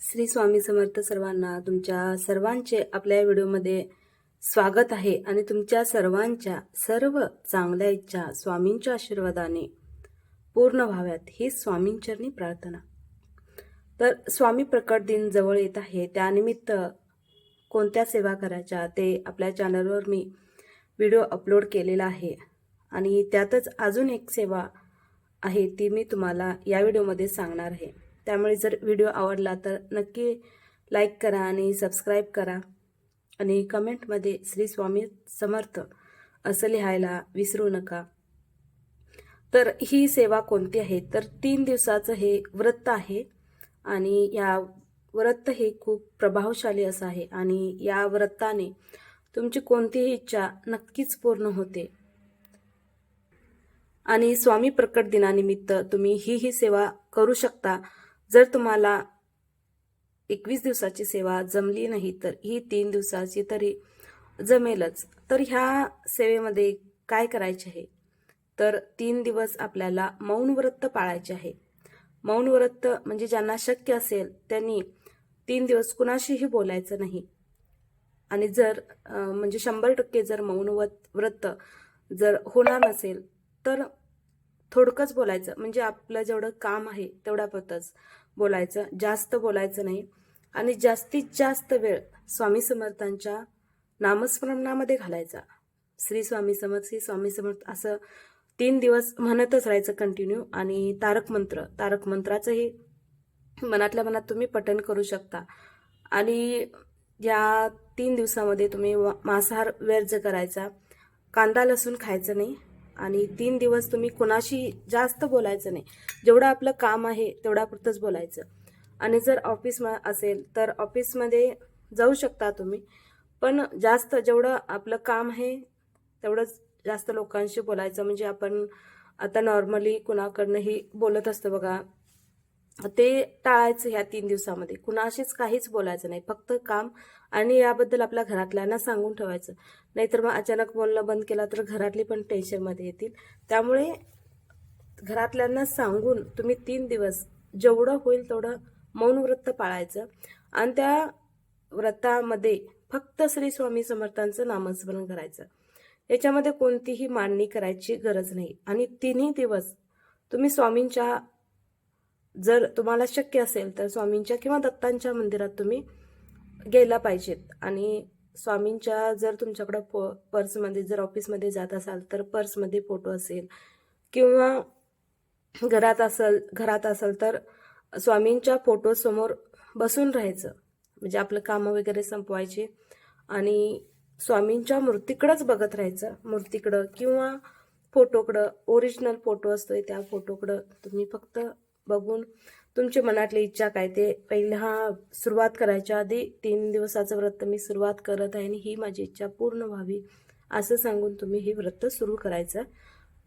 श्री स्वामी समर्थ सर्वांना तुमच्या सर्वांचे आपल्या व्हिडिओमध्ये स्वागत आहे आणि तुमच्या सर्वांच्या सर्व चांगल्या इच्छा स्वामींच्या आशीर्वादाने पूर्ण व्हाव्यात ही स्वामींचरणी प्रार्थना. तर स्वामी प्रकट दिन जवळ येत आहे. त्यानिमित्त कोणत्या सेवा करायच्या ते आपल्या चॅनलवर मी व्हिडिओ अपलोड केलेला आहे. आणि त्यातच अजून एक सेवा आहे ती मी तुम्हाला या व्हिडिओमध्ये सांगणार आहे. त्यामुळे जर व्हिडिओ आवडला तर नक्की लाईक करा आणि सबस्क्राईब करा. आणि कमेंटमध्ये श्री स्वामी समर्थ असं लिहायला विसरू नका. तर ही सेवा कोणती आहे? तर तीन दिवसाचं हे व्रत आहे आणि या व्रत हे खूप प्रभावशाली असं आहे. आणि या व्रताने तुमची कोणतीही इच्छा नक्कीच पूर्ण होते. आणि स्वामी प्रकट दिनानिमित्त तुम्ही ही ही सेवा करू शकता. जर तुम्हाला एकवीस दिवसाची सेवा जमली नाही तर ही तीन दिवसाची तरी जमेलच. तर ह्या सेवेमध्ये काय करायचे आहे? तर तीन दिवस आपल्याला मौन व्रत पाळायचे आहे. मौन व्रत म्हणजे ज्यांना शक्य असेल त्यांनी तीन दिवस कुणाशीही बोलायचं नाही. आणि जर म्हणजे शंभर टक्के जर मौन व्रत जर होणार नसेल तर थोडकंच बोलायचं. म्हणजे आपलं जेवढं काम आहे तेवढ्यापुरतंच बोलायचं. जास्त बोलायचं नाही. आणि जास्तीत जास्त वेळ स्वामी समर्थांच्या नामस्मरणामध्ये घालायचा. श्री स्वामी समर्थ श्री स्वामी समर्थ असं तीन दिवस म्हणतच राहायचं कंटिन्यू आणि तारक मंत्र तारक मंत्राचंही मनातल्या मनात तुम्ही पठण करू शकता. आणि या तीन दिवसामध्ये तुम्ही मांसाहार व्यर्ज करायचा. कांदा लसूण खायचं नाही. आणि तीन दिवस तुम्ही कोणाशी जास्त बोलायचं नाही. जेवढं आपलं काम आहे तेवढ्यापुरतंच बोलायचं. आणि जर ऑफिस असेल तर ऑफिसमध्ये जाऊ शकता तुम्ही. पण जास्त जेवढं आपलं काम आहे तेवढंच जास्त लोकांशी बोलायचं. म्हणजे आपण आता नॉर्मली कुणाकडनंही बोलत असतो बघा. ते टाळायचं ह्या तीन दिवसामध्ये. कुणाशीच काहीच बोलायचं नाही. फक्त काम आणि याबद्दल आपल्या घरातल्यांना सांगून ठेवायचं. नाहीतर मग अचानक बोलणं बंद केला तर घरातली पण टेन्शनमध्ये येतील. त्यामुळे घरातल्यांना सांगून तुम्ही तीन दिवस जेवढं होईल तेवढं मौन व्रत पाळायचं. आणि त्या व्रतामध्ये फक्त श्री स्वामी समर्थांचं नामस्मरण करायचं. याच्यामध्ये कोणतीही मांडणी करायची गरज नाही. आणि तिन्ही दिवस तुम्ही स्वामींच्या जर तुम्हाला शक्य असेल तर स्वामींच्या किंवा दत्तांच्या मंदिरात तुम्ही गेला पाहिजेत. आणि स्वामींच्या जर तुमच्याकडं प पर्समध्ये जर ऑफिसमध्ये जात असाल तर पर्समध्ये फोटो असेल किंवा घरात असेल घरात असेल तर स्वामींच्या फोटोसमोर बसून राहायचं. म्हणजे आपलं कामं वगैरे संपवायचे आणि स्वामींच्या मूर्तीकडंच बघत राहायचं. मूर्तीकडं किंवा फोटोकडं ओरिजिनल फोटो असतोय त्या फोटोकडं तुम्ही फक्त बघून तुमची मनातली इच्छा काय? ते पहिल्या सुरुवात करायच्या आधी तीन दिवसाचं व्रत मी सुरुवात करत आहे आणि ही माझी इच्छा पूर्ण व्हावी असं सांगून तुम्ही हे व्रत सुरू करायचं.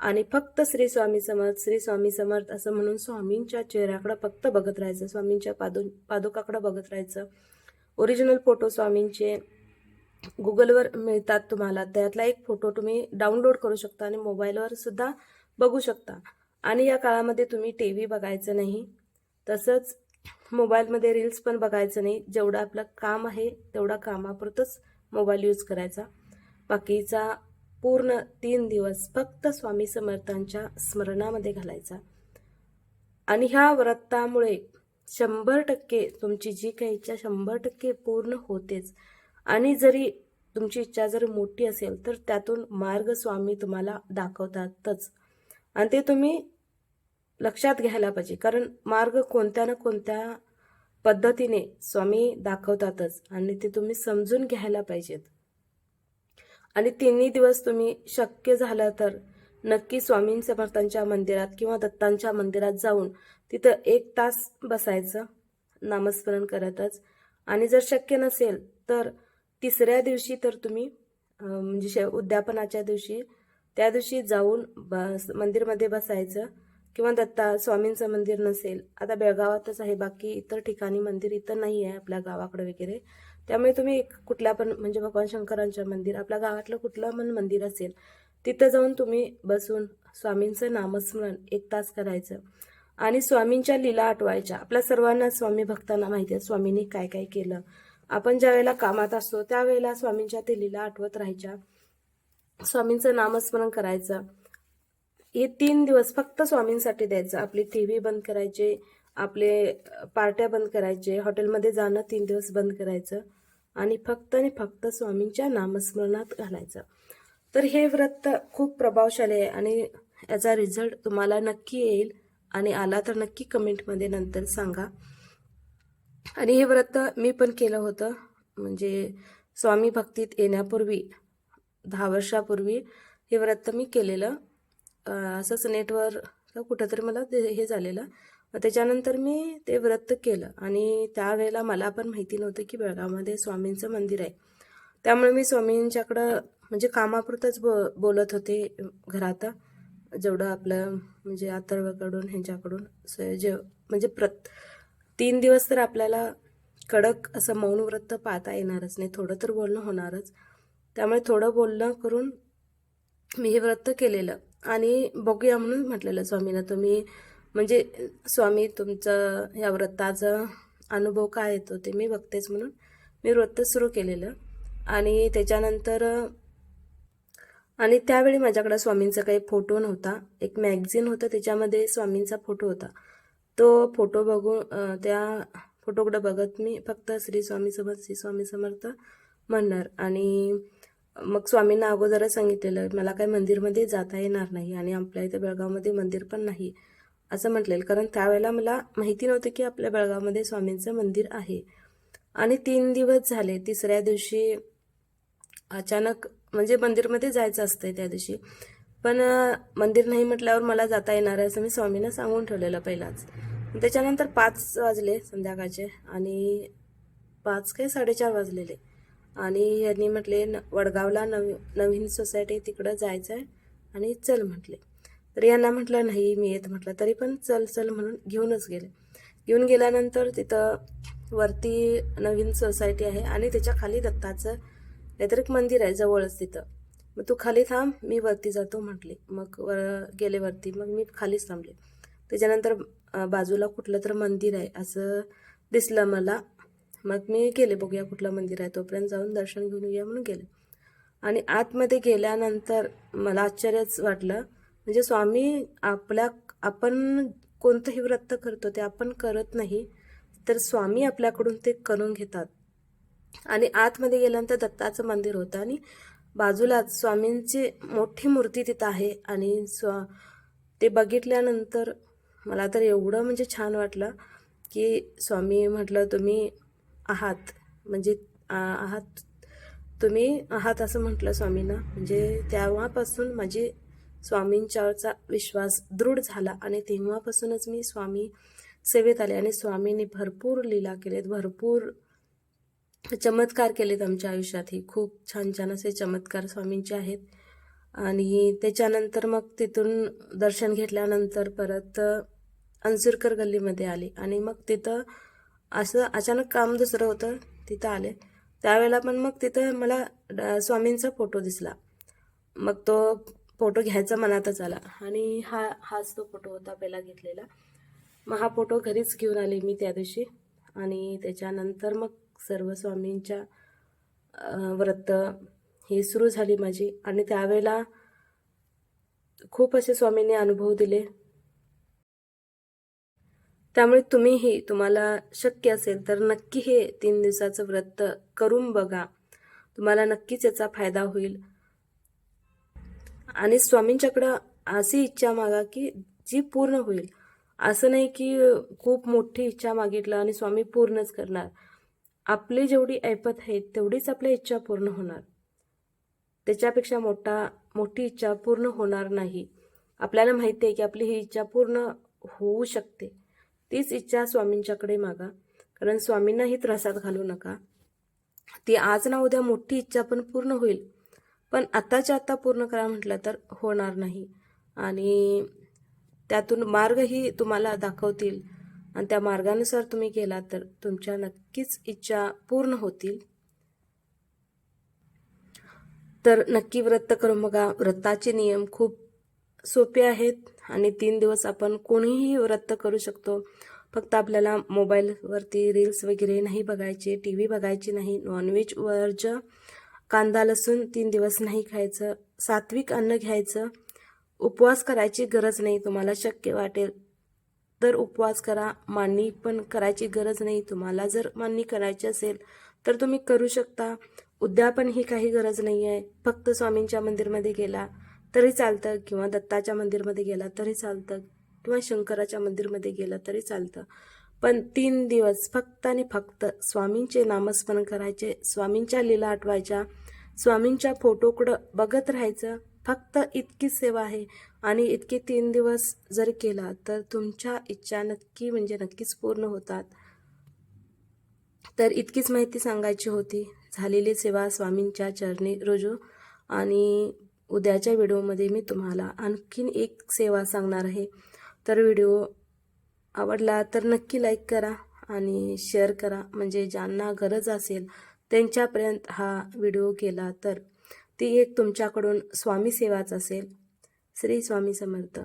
आणि फक्त श्री स्वामी समर्थ श्री स्वामी समर्थ असं म्हणून स्वामींच्या चेहऱ्याकडं फक्त बघत राहायचं स्वामींच्या पादो पादुकाकडं बघत राहायचं. ओरिजिनल फोटो स्वामींचे गुगलवर मिळतात तुम्हाला. त्यातला एक फोटो तुम्ही डाउनलोड करू शकता आणि मोबाईलवर सुद्धा बघू शकता. आणि या काळामध्ये तुम्ही टी व्ही बघायचं नाही. तसंच मोबाईलमध्ये रील्स पण बघायचं नाही. जेवढं आपलं काम आहे तेवढा कामापुरतंच मोबाईल यूज करायचा. बाकीचा पूर्ण तीन दिवस फक्त स्वामी समर्थांच्या स्मरणामध्ये घालायचा. आणि ह्या व्रतामुळे शंभर टक्के तुमची जी काही इच्छा शंभर टक्के पूर्ण होतेच. आणि जरी तुमची इच्छा जर मोठी असेल तर त्यातून मार्ग स्वामी तुम्हाला दाखवतातच. आणि ते तुम्ही लक्षात घ्यायला पाहिजे. कारण मार्ग कोणत्या ना कोणत्या पद्धतीने स्वामी दाखवतातच आणि ते तुम्ही समजून घ्यायला पाहिजेत. आणि तिन्ही दिवस तुम्ही शक्य झालं तर नक्की स्वामी समर्थांच्या मंदिरात किंवा दत्तांच्या मंदिरात जाऊन तिथं एक तास बसायचं नामस्मरण करतच. आणि जर शक्य नसेल तर तिसऱ्या दिवशी तर तुम्ही म्हणजे उद्यापनाच्या दिवशी त्या दिवशी जाऊन बस मंदिरमध्ये बसायचं. किंवा दत्ता स्वामींचं मंदिर नसेल आता बेळगावातच आहे बाकी इतर ठिकाणी मंदिर इथं नाही आहे आपल्या गावाकडे वगैरे. त्यामुळे तुम्ही एक कुठल्या पण म्हणजे भगवान शंकरांच्या मंदिर आपल्या गावातलं कुठलं पण मंदिर असेल तिथं जाऊन तुम्ही बसून स्वामींचं नामस्मरण एक तास करायचं. आणि स्वामींच्या लीला आठवायच्या. आपल्या सर्वांना स्वामी भक्तांना माहिती आहे स्वामींनी काय काय केलं. आपण ज्या वेळेला कामात असतो त्यावेळेला स्वामींच्या ते लीला आठवत राहायच्या. स्वामींचं नामस्मरण करायचं. हे तीन दिवस फक्त स्वामींसाठी द्यायचं. आपली टी व्ही बंद करायचे आपले पार्ट्या बंद करायचे हॉटेलमध्ये जाणं तीन दिवस बंद करायचं आणि फक्त आणि फक्त स्वामींच्या नामस्मरणात घालायचं. तर हे व्रत खूप प्रभावशाली आहे आणि याचा रिझल्ट तुम्हाला नक्की येईल आणि आला तर नक्की कमेंटमध्ये नंतर सांगा. आणि हे व्रत मी पण केलं होतं. म्हणजे स्वामी भक्तीत येण्यापूर्वी दहा वर्षापूर्वी हे व्रत मी केलेलं. असंच नेटवर का कुठंतरी मला ते हे झालेलं. त्याच्यानंतर मी ते व्रत केलं. आणि त्यावेळेला मला पण माहिती नव्हतं की बेळगावमध्ये स्वामींचं मंदिर आहे. त्यामुळे मी स्वामींच्याकडं म्हणजे कामापुरतंच ब बोलत होते घरात. जेवढं आपलं म्हणजे आतर्वकडून ह्यांच्याकडून स- जे म्हणजे प्रत तीन दिवस तर आपल्याला कडक असं मौन व्रत पाहता येणारच नाही. थोडं तर बोलणं होणारच. त्यामुळे थोडं बोलणं करून मी हे व्रत केलेलं. आणि बघूया म्हणून म्हटलेलं स्वामीनं तुम्ही म्हणजे स्वामी तुमचं या व्रताचा अनुभव काय येतो ते मी बघतेच म्हणून मी व्रत सुरू केलेलं. आणि त्याच्यानंतर आणि त्यावेळी माझ्याकडं स्वामींचा काही फोटो नव्हता. एक मॅगझिन होतं त्याच्यामध्ये स्वामींचा फोटो होता. तो फोटो बघून त्या फोटोकडं बघत मी फक्त श्री स्वामी समर्थ श्री स्वामी समर्थ म्हणणार. आणि मग स्वामींना अगोदरच सांगितलेलं मला काही मंदिरमध्ये जाता येणार नाही आणि आपल्या इथं बेळगावमध्ये मंदिर पण नाही. असं म्हटलेलं. कारण त्यावेळेला मला माहिती नव्हतं की आपल्या बेळगावमध्ये स्वामींचं मंदिर आहे. आणि तीन दिवस झाले तिसऱ्या दिवशी अचानक म्हणजे मंदिरमध्ये जायचं असतंय त्या दिवशी. पण मंदिर नाही म्हटल्यावर मला जाता येणार आहे असं मी स्वामींना सांगून ठेवलेलं पहिलाच. त्याच्यानंतर पाच वाजले संध्याकाळचे आणि पाच काय साडेचार वाजलेले. आणि यांनी म्हटले न वडगावला नवी नवीन सोसायटी तिकडं जायचं आहे आणि चल म्हटले. तर यांना म्हटलं नाही मी येत म्हटलं तरी पण चल चल म्हणून घेऊनच गेले. घेऊन गेल्यानंतर तिथं वरती नवीन सोसायटी आहे आणि त्याच्याखाली दत्ताचं काहीतरी एक मंदिर आहे जवळच तिथं. मग तू खाली थांब मी वरती जातो म्हटले. मग वर गेले वरती. मग मी खालीच थांबले. त्याच्यानंतर बाजूला कुठलं तर मंदिर आहे असं दिसलं मला. मग मी गेले बघूया कुठलं मंदिर आहे तोपर्यंत जाऊन दर्शन घेऊन येऊया म्हणून गेले. आणि आतमध्ये गेल्यानंतर मला आश्चर्यच वाटलं. म्हणजे स्वामी आपल्या आपण कोणतंही व्रत करतो ते आपण करत नाही तर स्वामी आपल्याकडून ते करून घेतात. आणि आतमध्ये गेल्यानंतर दत्ताचं मंदिर होतं आणि बाजूलाच स्वामींची मोठी मूर्ती तिथं आहे. आणि स्वा ते बघितल्यानंतर मला तर एवढं म्हणजे छान वाटलं की स्वामी म्हटलं तुम्ही आहात. म्हणजे आहात. तुम्ही आहात असं म्हटलं स्वामींना. म्हणजे तेव्हापासून माझी स्वामींच्यावरचा विश्वास दृढ झाला आणि तेव्हापासूनच मी स्वामी सेवेत आले आणि स्वामींनी भरपूर लीला केलेत भरपूर चमत्कार केलेत आमच्या आयुष्यातही खूप छान छान असे चमत्कार स्वामींचे आहेत. आणि त्याच्यानंतर मग तिथून दर्शन घेतल्यानंतर परत अंजुरकर गल्लीमध्ये आले आणि मग तिथं असं अचानक काम दुसरं होतं तिथं आले. त्यावेळेला पण मग तिथं मला ड- स्वामींचा फोटो दिसला. मग तो फोटो घ्यायचा मनातच आला आणि हा हाच तो फोटो होता पहिला घेतलेला. मग हा फोटो घरीच घेऊन आले मी त्या दिवशी आणि त्याच्यानंतर मग सर्व स्वामींच्या व्रत हे सुरू झाली माझी. आणि त्यावेळेला खूप असे स्वामींनी अनुभव दिले. त्यामुळे तुम्हीही तुम्हाला शक्य असेल तर नक्की हे तीन दिवसाचं व्रत करून बघा. तुम्हाला नक्कीच याचा फायदा होईल. आणि स्वामींच्याकडं अशी इच्छा मागा की जी पूर्ण होईल. असं नाही की खूप मोठी इच्छा मागितलं आणि स्वामी पूर्णच करणार. आपली जेवढी ऐपत आहे तेवढीच आपल्या इच्छा पूर्ण होणार. त्याच्यापेक्षा मोठा मोठी इच्छा पूर्ण होणार नाही. आपल्याला माहिती आहे की आपली ही इच्छा पूर्ण होऊ शकते. तीच इच्छा स्वामींच्याकडे मागा. कारण स्वामींनाही त्रासात घालू नका. ती आज ना उद्या मोठी इच्छा पण पूर्ण होईल. पण आत्ताच्या आत्ता पूर्ण करा म्हटलं तर होणार नाही. आणि त्यातून मार्गही तुम्हाला दाखवतील. आणि त्या मार्गानुसार तुम्ही गेलात तर तुमच्या नक्कीच इच्छा पूर्ण होतील. तर नक्की व्रत करून बघा. व्रताचे नियम खूप सोपे आहेत आणि तीन दिवस आपण कोणीही व्रत करू शकतो. फक्त आपल्याला मोबाईलवरती रील्स वगैरे नाही बघायचे टी व्ही बघायची नाही नॉनव्हेज वर्ज कांदा लसूण तीन दिवस नाही खायचं सात्विक अन्न घ्यायचं उपवास करायची गरज नाही तुम्हाला शक्य वाटेल तर उपवास करा मांडणी पण करायची गरज नाही. तुम्हाला जर मांडणी करायची असेल तर तुम्ही करू शकता. उद्यापन ही काही गरज नाही आहे फक्त स्वामींच्या मंदिरमध्ये गेला तरी चालतं. किंवा दत्ताच्या मंदिरमध्ये गेला तरी चालतं. किंवा शंकराच्या मंदिरमध्ये गेलं तरी चालतं. पण तीन दिवस फक्त आणि फक्त स्वामींचे नामस्मरण करायचे स्वामींच्या लीला आठवायच्या स्वामींच्या फोटोकडं बघत राहायचं. फक्त इतकीच सेवा आहे. आणि इतके तीन दिवस जर केला तर तुमच्या इच्छा नक्की म्हणजे नक्कीच पूर्ण होतात. तर इतकीच माहिती सांगायची होती. झालेली सेवा स्वामींच्या चरणी रुजू. आणि उद्याच्या व्हिडिओमध्ये मी तुम्हाला आणखीन एक सेवा सांगणार आहे. तर व्हिडिओ आवडला तर नक्की लाईक करा आणि शेअर करा. म्हणजे ज्यांना गरज असेल त्यांच्यापर्यंत हा व्हिडिओ गेला तर ती एक तुमच्याकडून स्वामी सेवाच असेल. श्री स्वामी समर्थ.